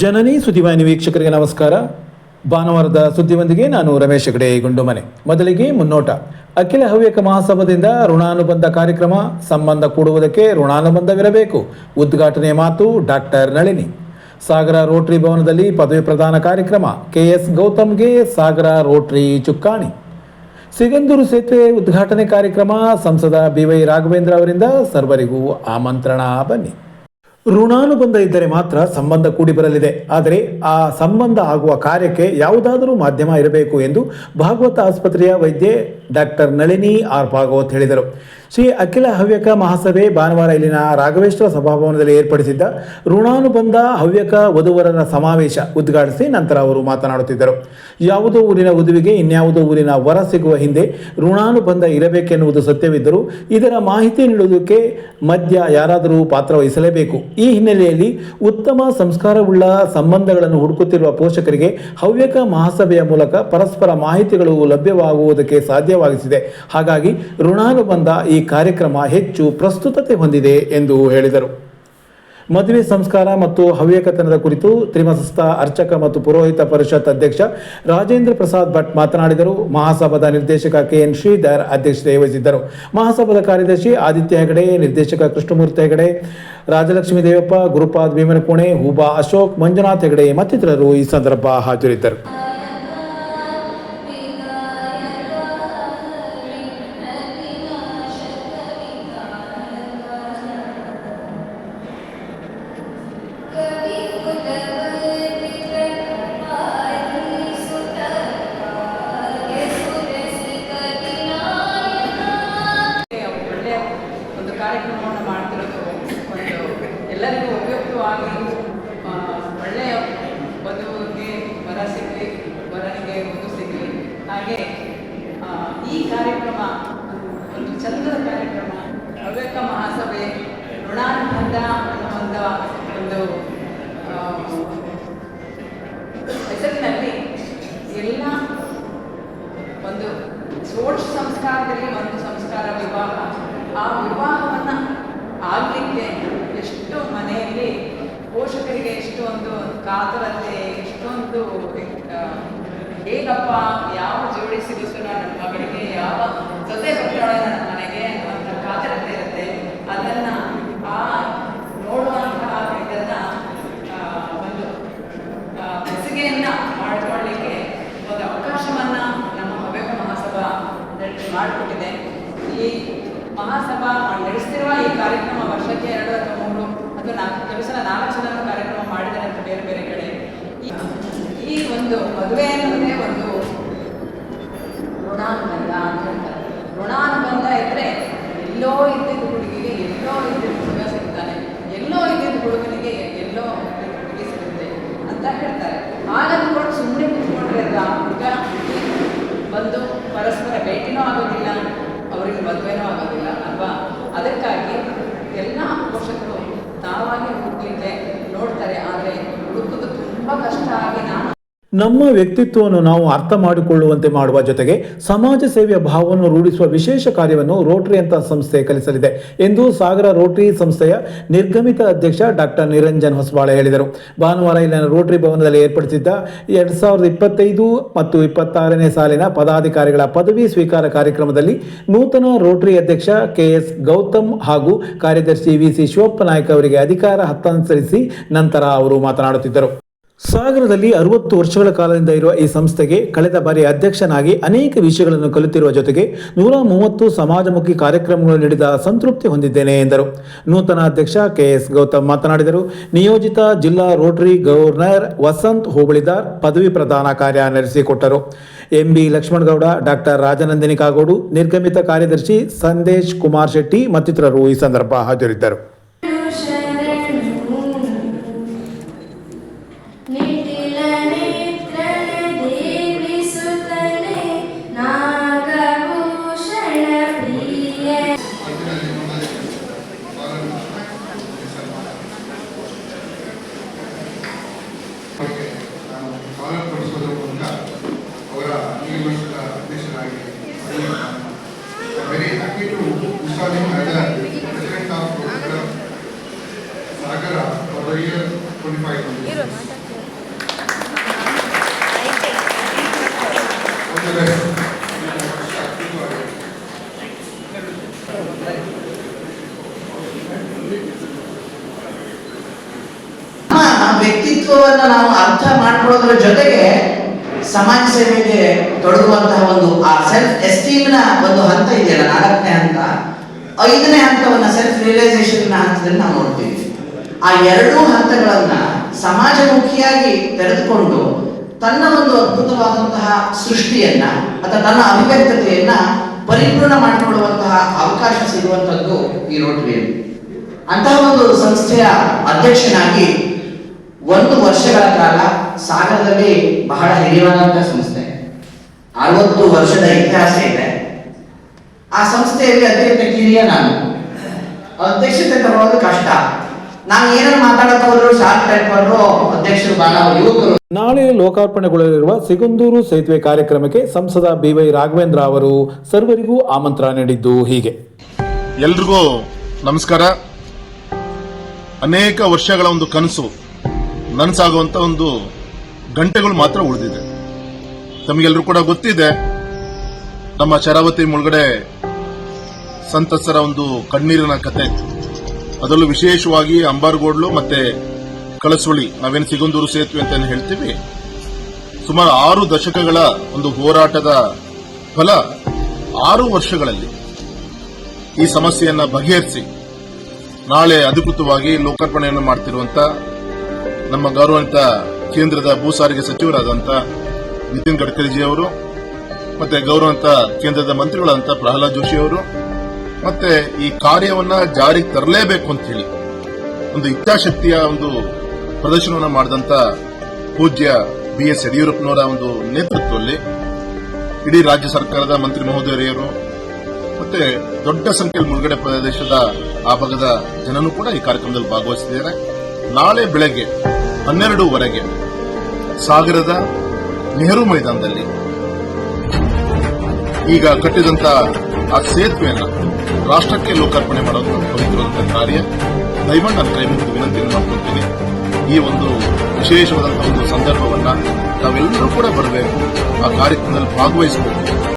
ಜನನಿ ಸುದ್ದಿವಾಹಿನಿ ವೀಕ್ಷಕರಿಗೆ ನಮಸ್ಕಾರ. ಭಾನುವಾರದ ಸುದ್ದಿಯೊಂದಿಗೆ ನಾನು ರಮೇಶ್ ಹೆಗಡೆ, ಗುಂಡುಮನೆ. ಮೊದಲಿಗೆ ಮುನ್ನೋಟ. ಅಖಿಲ ಹವ್ಯಕ ಮಹಾಸಭದಿಂದ ಋಣಾನುಬಂಧ ಕಾರ್ಯಕ್ರಮ, ಸಂಬಂಧ ಕೂಡುವುದಕ್ಕೆ ಋಣಾನುಬಂಧವಿರಬೇಕು. ಉದ್ಘಾಟನೆ ಮಾತು ಡಾಕ್ಟರ್ ನಳಿನಿ. ಸಾಗರ ರೋಟರಿ ಭವನದಲ್ಲಿ ಪದವಿ ಪ್ರದಾನ ಕಾರ್ಯಕ್ರಮ, ಕೆಎಸ್ ಗೌತಮ್ಗೆ ಸಾಗರ ರೋಟರಿ ಚುಕ್ಕಾಣಿ. ಸಿಗಂದೂರು ಸೇತುವೆ ಉದ್ಘಾಟನೆ ಕಾರ್ಯಕ್ರಮ, ಸಂಸದ ಬಿವೈ ರಾಘವೇಂದ್ರ ಅವರಿಂದ ಸರ್ವರಿಗೂ ಆಮಂತ್ರಣ ಬನ್ನಿ. ಋಣಾನುಬಂಧ ಇದ್ದರೆ ಮಾತ್ರ ಸಂಬಂಧ ಕೂಡಿ ಬರಲಿದೆ. ಆದರೆ ಆ ಸಂಬಂಧ ಆಗುವ ಕಾರ್ಯಕ್ಕೆ ಯಾವುದಾದರೂ ಮಾಧ್ಯಮ ಇರಬೇಕು ಎಂದು ಭಾಗವತ ಆಸ್ಪತ್ರೆಯ ವೈದ್ಯೆ ಡಾಕ್ಟರ್ ನಳಿನಿ ಆರ್ ಭಾಗವತ್ ಹೇಳಿದರು. ಶ್ರೀ ಅಖಿಲ ಹವ್ಯಕ ಮಹಾಸಭೆ ಭಾನುವಾರ ಇಲ್ಲಿನ ರಾಘವೇಶ್ವರ ಸಭಾಭವನದಲ್ಲಿ ಏರ್ಪಡಿಸಿದ್ದ ಋಣಾನುಬಂಧ ಹವ್ಯಕ ವಧುವರರ ಸಮಾವೇಶ ಉದ್ಘಾಟಿಸಿ ನಂತರ ಅವರು ಮಾತನಾಡುತ್ತಿದ್ದರು. ಯಾವುದೋ ಊರಿನ ವಧುವಿಗೆ ಇನ್ಯಾವುದೋ ಊರಿನ ವರ ಸಿಗುವ ಹಿಂದೆ ಋಣಾನುಬಂಧ ಇರಬೇಕೆನ್ನುವುದು ಸತ್ಯವಿದ್ದರೂ ಇದರ ಮಾಹಿತಿ ನೀಡುವುದಕ್ಕೆ ಮಧ್ಯ ಯಾರಾದರೂ ಪಾತ್ರ ವಹಿಸಲೇಬೇಕು. ಈ ಹಿನ್ನೆಲೆಯಲ್ಲಿ ಉತ್ತಮ ಸಂಸ್ಕಾರವುಳ್ಳ ಸಂಬಂಧಗಳನ್ನು ಹುಡುಕುತ್ತಿರುವ ಪೋಷಕರಿಗೆ ಹವ್ಯಕ ಮಹಾಸಭೆಯ ಮೂಲಕ ಪರಸ್ಪರ ಮಾಹಿತಿಗಳು ಲಭ್ಯವಾಗುವುದಕ್ಕೆ ಸಾಧ್ಯವಾಗಿಸಿದೆ ಹಾಗಾಗಿ ಋಣಾನುಬಂಧ ಈ ಕಾರ್ಯಕ್ರಮ ಹೆಚ್ಚು ಪ್ರಸ್ತುತತೆ ಹೊಂದಿದೆ ಎಂದು ಹೇಳಿದರು. ಮದುವೆ ಸಂಸ್ಕಾರ ಮತ್ತು ಹವ್ಯಕತನದ ಕುರಿತು ತ್ರಿಮಸಸ್ಥ ಅರ್ಚಕ ಮತ್ತು ಪುರೋಹಿತ ಪರಿಷತ್ ಅಧ್ಯಕ್ಷ ರಾಜೇಂದ್ರ ಪ್ರಸಾದ್ ಭಟ್ ಮಾತನಾಡಿದರು. ಮಹಾಸಭಾದ ನಿರ್ದೇಶಕ ಕೆ ಎನ್ ಶ್ರೀಧರ್ ಅಧ್ಯಕ್ಷತೆ ವಹಿಸಿದ್ದರು. ಮಹಾಸಭಾದ ಕಾರ್ಯದರ್ಶಿ ಆದಿತ್ಯ ಹೆಗಡೆ, ನಿರ್ದೇಶಕ ಕೃಷ್ಣಮೂರ್ತಿ ಹೆಗಡೆ, ರಾಜಲಕ್ಷ್ಮೀ ದೇವಪ್ಪ, ಗುರುಪಾದ್ ಭೀಮನಕೋಣೆ ಹೂಬಾ ಅಶೋಕ್, ಮಂಜುನಾಥ್ ಹೆಗಡೆ ಮತ್ತಿತರರು ಈ ಸಂದರ್ಭ ಹಾಜರಿದ್ದರು. ಹಾಗೆ ಈ ಕಾರ್ಯಕ್ರಮ, ಒಂದು ಚಂದದ ಕಾರ್ಯಕ್ರಮ, ಹವ್ಯಕ ಮಹಾಸಭೆ, ಋಣಾನುಬಂಧ ಅನ್ನುವಂಥ ಒಂದು ಹೆಸರಿನಲ್ಲಿ ಎಲ್ಲ ಒಂದು ಷೋಡಶ ಸಂಸ್ಕಾರದಲ್ಲಿ ಒಂದು ಸಂಸ್ಕಾರ ವಿವಾಹ. ಆ ವಿವಾಹವನ್ನು ಆಗಲಿಕ್ಕೆ ಎಷ್ಟು ಮನೆಯಲ್ಲಿ ಪೋಷಕರಿಗೆ ಎಷ್ಟೊಂದು ಕಾತರತೆ, ಎಷ್ಟೊಂದು ಹೇಗಪ್ಪ ಜೊತೆ ಬರ್ತಾಳೆ ನನ್ನ ಮನೆಗೆ ಅನ್ನುವಂಥ ಕಾತರತೆ ಇರುತ್ತೆ. ಅದನ್ನ ಆ ನೋಡುವಂತಹ ಇದನ್ನ ಒಂದು ಬೆಸುಗೆಯನ್ನ ಮಾಡಿಕೊಳ್ಳಿಕ್ಕೆ ಒಂದು ಅವಕಾಶವನ್ನ ನಮ್ಮ ಹವ್ಯಕ ಮಹಾಸಭಾ ಮಾಡಿಕೊಟ್ಟಿದೆ. ಈ ಮಹಾಸಭಾ ನಡೆಸ್ತಿರುವ ಈ ಕಾರ್ಯಕ್ರಮ ವರ್ಷಕ್ಕೆ ಎರಡು ಅಥವಾ ಮೂರು ಅಥವಾ ನಾಲ್ಕು ಕೆಲವು ನಾಲ್ಕು ಜನ ಕಾರ್ಯಕ್ರಮ ಮಾಡಿದ್ದಾರೆ ಅಂತ ಬೇರೆ ಬೇರೆ ಕಡೆ. ಈ ಒಂದು ಮದುವೆ ಅನ್ನೋದೇ ಒಂದು ಋಣಾನುಬಂಧ ಅಂತ ಹೇಳ್ತಾರೆ. ಋಣಾನುಬಂಧ ಇದ್ದರೆ ಎಲ್ಲೋ ಇದ್ದಿದ್ದ ಹುಡುಗಿಗೆ ಎಲ್ಲೋ ಇದ್ದಿದ್ದ ಹುಡುಗ ಸಿಗ್ತಾನೆ, ಎಲ್ಲೋ ಇದ್ದಿದ್ದ ಹುಡುಗನಿಗೆ ಎಲ್ಲೋ ಹುಡುಗಿ ಸಿಗುತ್ತೆ ಅಂತ ಹೇಳ್ತಾರೆ. ಹಾಗಂದ್ಕೊಂಡು ಸುಮ್ಮನೆ ಕೂತ್ಕೊಂಡ್ರೆ ಆ ಹುಡುಗ ಬಂದು ಪರಸ್ಪರ ಭೇಟಿನೂ ಆಗೋದಿಲ್ಲ, ಅವರಿಗೆ ಮದುವೆನೂ ಆಗೋದಿಲ್ಲ ಅಲ್ವಾ? ಅದಕ್ಕಾಗಿ ಎಲ್ಲ ಪೋಷಕರು ತಾವಾಗಿ ಹುಡುಕ್ಲಿಕ್ಕೆ ನೋಡ್ತಾರೆ, ಆದರೆ ಹುಡುಕುದು ತುಂಬ ಕಷ್ಟ ಆಗಿ ನಮ್ಮ ವ್ಯಕ್ತಿತ್ವವನ್ನು ನಾವು ಅರ್ಥ ಮಾಡಿಕೊಳ್ಳುವಂತೆ ಮಾಡುವ ಜೊತೆಗೆ ಸಮಾಜ ಸೇವೆಯ ಭಾವವನ್ನು ರೂಢಿಸುವ ವಿಶೇಷ ಕಾರ್ಯವನ್ನು ರೋಟರಿ ಅಂತ ಸಂಸ್ಥೆ ಕಲಿಸಲಿದೆ ಎಂದು ಸಾಗರ ರೋಟರಿ ಸಂಸ್ಥೆಯ ನಿರ್ಗಮಿತ ಅಧ್ಯಕ್ಷ ಡಾಕ್ಟರ್ ನಿರಂಜನ್ ಹೊಸಬಾಳೆ ಹೇಳಿದರು. ಭಾನುವಾರ ಇಲ್ಲಿನ ರೋಟರಿ ಭವನದಲ್ಲಿ ಏರ್ಪಡಿಸಿದ್ದ ಎರಡ್ ಸಾವಿರದ ಇಪ್ಪತ್ತೈದು ಮತ್ತು ಇಪ್ಪತ್ತಾರನೇ ಸಾಲಿನ ಪದಾಧಿಕಾರಿಗಳ ಪದವಿ ಸ್ವೀಕಾರ ಕಾರ್ಯಕ್ರಮದಲ್ಲಿ ನೂತನ ರೋಟರಿ ಅಧ್ಯಕ್ಷ ಕೆಎಸ್ ಗೌತಮ್ ಹಾಗೂ ಕಾರ್ಯದರ್ಶಿ ವಿ ಸಿ ಶಿವಪ್ಪ ನಾಯ್ಕ ಅವರಿಗೆ ಅಧಿಕಾರ ಹಸ್ತಾಂತರಿಸಿ ನಂತರ ಅವರು ಮಾತನಾಡುತ್ತಿದ್ದರು. ಸಾಗರದಲ್ಲಿ ಅರವತ್ತು ವರ್ಷಗಳ ಕಾಲದಿಂದ ಇರುವ ಈ ಸಂಸ್ಥೆಗೆ ಕಳೆದ ಬಾರಿ ಅಧ್ಯಕ್ಷನಾಗಿ ಅನೇಕ ವಿಷಯಗಳನ್ನು ಕಲಿತಿರುವ ಜೊತೆಗೆ ನೂರ ಮೂವತ್ತು ಸಮಾಜಮುಖಿ ಕಾರ್ಯಕ್ರಮಗಳು ನೀಡಿದ ಸಂತೃಪ್ತಿ ಹೊಂದಿದ್ದೇನೆ ಎಂದರು. ನೂತನ ಅಧ್ಯಕ್ಷ ಕೆಎಸ್ ಗೌತಮ್ ಮಾತನಾಡಿದರು. ನಿಯೋಜಿತ ಜಿಲ್ಲಾ ರೋಟರಿ ಗವರ್ನರ್ ವಸಂತ್ ಹೋಬಳಿದಾರ್ ಪದವಿ ಪ್ರದಾನ ಕಾರ್ಯ ನಡೆಸಿಕೊಟ್ಟರು. ಎಂಬಿ ಲಕ್ಷ್ಮಣಗೌಡ ಡಾಕ್ಟರ್ ರಾಜನಂದಿನಿ ಕಾಗೋಡು, ನಿರ್ಗಮಿತ ಕಾರ್ಯದರ್ಶಿ ಸಂದೇಶ್ ಕುಮಾರ್ ಶೆಟ್ಟಿ ಮತ್ತಿತರರು ಈ ಸಂದರ್ಭ ಹಾಜರಿದ್ದರು. ನಾನು ಕಾಲರ್ ಕೊಡಿಸೋದ್ರ ಮೂಲಕ ಅವರ ಈ ವರ್ಷದ ಅಧ್ಯಕ್ಷರಾಗಿ very happy to install in president of Sagar for the year twenty five ವ್ಯಕ್ತಿತ್ವವನ್ನು ನಾವು ಅರ್ಥ ಮಾಡ್ಕೊಳ್ಳೋದ್ರ ಜೊತೆಗೆ ಸಮಾಜ ಸೇವೆಗೆ ತೊಡಗುವಂತಹ ಒಂದು ಆ ಸೆಲ್ಫ್ ಎಸ್ಟೀಮ್ನ ಒಂದು ಹಂತ ಇದೆಯಲ್ಲ, ನಾಲ್ಕನೇ ಹಂತ. ಐದನೇ ಹಂತವನ್ನ ಸೆಲ್ಫ್ ರಿಯಲೈಸೇಷನ್ ಹಂತದಲ್ಲಿ ನಾವು ನೋಡ್ತೀವಿ. ಆ ಎರಡೂ ಹಂತಗಳನ್ನ ಸಮಾಜಮುಖಿಯಾಗಿ ತೆರೆದುಕೊಂಡು ತನ್ನ ಒಂದು ಅದ್ಭುತವಾದಂತಹ ಸೃಷ್ಟಿಯನ್ನ ಅಥವಾ ತನ್ನ ಅಭಿವ್ಯಕ್ತತೆಯನ್ನ ಪರಿಪೂರ್ಣ ಮಾಡಿಕೊಳ್ಳುವಂತಹ ಅವಕಾಶ ಸಿಗುವಂತದ್ದು ಈ ರೋಟರಿಯಲ್ಲಿ ಅಂತಹ ಒಂದು ಸಂಸ್ಥೆಯ ಅಧ್ಯಕ್ಷನಾಗಿ ಒಂದು ವರ್ಷಗಳ ಕಾಲ ಸಾಗರದಲ್ಲಿ ಬಹಳ ಹಿರಿಯವಾದಂತಹ ಸಂಸ್ಥೆ. ಅರವತ್ತು ವರ್ಷದ ಇತಿಹಾಸ ಇದೆ. ಆ ಸಂಸ್ಥೆಯಲ್ಲಿ ಅತ್ಯಂತ ಕಿರಿಯ ನಾನು. ಅಧ್ಯಕ್ಷತೆ ತಗೊಳ್ಳೋದು ಕಷ್ಟ. ನಾನು ಏನಾದ್ರು ಮಾತಾಡೋದು ಶಾರ್ಟ್ ಟೈಪ್ ಅಧ್ಯಕ್ಷರು ಬಹಳ ಯುವಕರು. ನಾಳೆ ಲೋಕಾರ್ಪಣೆಗೊಳ್ಳಲಿರುವ ಸಿಗುಂದೂರು ಸೇತುವೆ ಕಾರ್ಯಕ್ರಮಕ್ಕೆ ಸಂಸದ ಬಿವೈ ರಾಘವೇಂದ್ರ ಅವರು ಸರ್ವರಿಗೂ ಆಮಂತ್ರಣ ನೀಡಿದ್ದು ಹೀಗೆ. ಎಲ್ರಿಗೂ ನಮಸ್ಕಾರ. ಅನೇಕ ವರ್ಷಗಳ ಒಂದು ಕನಸು. ನನಸಾಗುವಂತ ಒಂದು ಗಂಟೆಗಳು ಮಾತ್ರ ಉಳಿದಿದೆ. ತಮಗೆಲ್ಲರೂ ಕೂಡ ಗೊತ್ತಿದೆ, ನಮ್ಮ ಶರಾವತಿ ಮುಳುಗಡೆ ಸಂತಸರ ಒಂದು ಕಣ್ಣೀರಿನ ಕತೆ. ಅದರಲ್ಲೂ ವಿಶೇಷವಾಗಿ ಅಂಬಾರ್ಗೋಡ್ಲು ಮತ್ತೆ ಕಳಸುಳಿ, ನಾವೇನು ಸಿಗೊಂದೂರು ಸೇತುವೆ ಅಂತ ಹೇಳ್ತೀವಿ? ಸುಮಾರು ಆರು ದಶಕಗಳ ಒಂದು ಹೋರಾಟದ ಫಲ ಆರು ವರ್ಷಗಳಲ್ಲಿ ಈ ಸಮಸ್ಯೆಯನ್ನು ಬಗೆಹರಿಸಿ, ನಾಳೆ ಅಧಿಕೃತವಾಗಿ ಲೋಕಾರ್ಪಣೆಯನ್ನು ಮಾಡ್ತಿರುವಂತ ನಮ್ಮ ಗೌರವಾನ್ವಿತ ಕೇಂದ್ರದ ಭೂ ಸಾರಿಗೆ ಸಚಿವರಾದಂತ ನಿತಿನ್ ಗಡ್ಕರಿಜಿ ಅವರು, ಮತ್ತೆ ಗೌರವಂತ ಕೇಂದ್ರದ ಮಂತ್ರಿಗಳಾದಂತ ಪ್ರಹ್ಲಾದ್ ಜೋಶಿ ಅವರು, ಮತ್ತೆ ಈ ಕಾರ್ಯವನ್ನ ಜಾರಿಗೆ ತರಲೇಬೇಕು ಅಂತ ಹೇಳಿ ಒಂದು ಇಚ್ಛಾಶಕ್ತಿಯ ಒಂದು ಪ್ರದರ್ಶನವನ್ನು ಮಾಡಿದಂತ ಪೂಜ್ಯ ಬಿ ಎಸ್ ಯಡಿಯೂರಪ್ಪನವರ ಒಂದು ನೇತೃತ್ವದಲ್ಲಿ ಇಡೀ ರಾಜ್ಯ ಸರ್ಕಾರದ ಮಂತ್ರಿ ಮಹೋದಯರು ಮತ್ತೆ ದೊಡ್ಡ ಸಂಖ್ಯೆಯಲ್ಲಿ ಮುಳುಗಡೆ ಪ್ರದೇಶದ ಆ ಭಾಗದ ಜನನು ಕೂಡ ಈ ಕಾರ್ಯಕ್ರಮದಲ್ಲಿ ಭಾಗವಹಿಸಿದ್ದಾರೆ. ನಾಳೆ ಬೆಳಗ್ಗೆ ಹನ್ನೆರಡೂವರೆಗೆ ಸಾಗರದ ನೆಹರು ಮೈದಾನದಲ್ಲಿ. ಈಗ ಕಟ್ಟಿದಂತ ಆ ಸೇತುವೆಯನ್ನು ರಾಷ್ಟ್ರಕ್ಕೆ ಲೋಕಾರ್ಪಣೆ ಮಾಡೋದು ಕಾರ್ಯ. ದಯಮಾಡಿ ನಾನು ಕೈಮುಗಿದು ವಿನಂತಿಯನ್ನು ಮಾಡ್ಕೊಳ್ತೀನಿ. ಈ ಒಂದು ವಿಶೇಷವಾದಂತಹ ಒಂದು ಸಂದರ್ಭವನ್ನ ನಾವೆಲ್ಲರೂ ಕೂಡ ಬರಬೇಕು. ಆ ಕಾರ್ಯಕ್ರಮದಲ್ಲಿ ಭಾಗವಹಿಸಬೇಕು.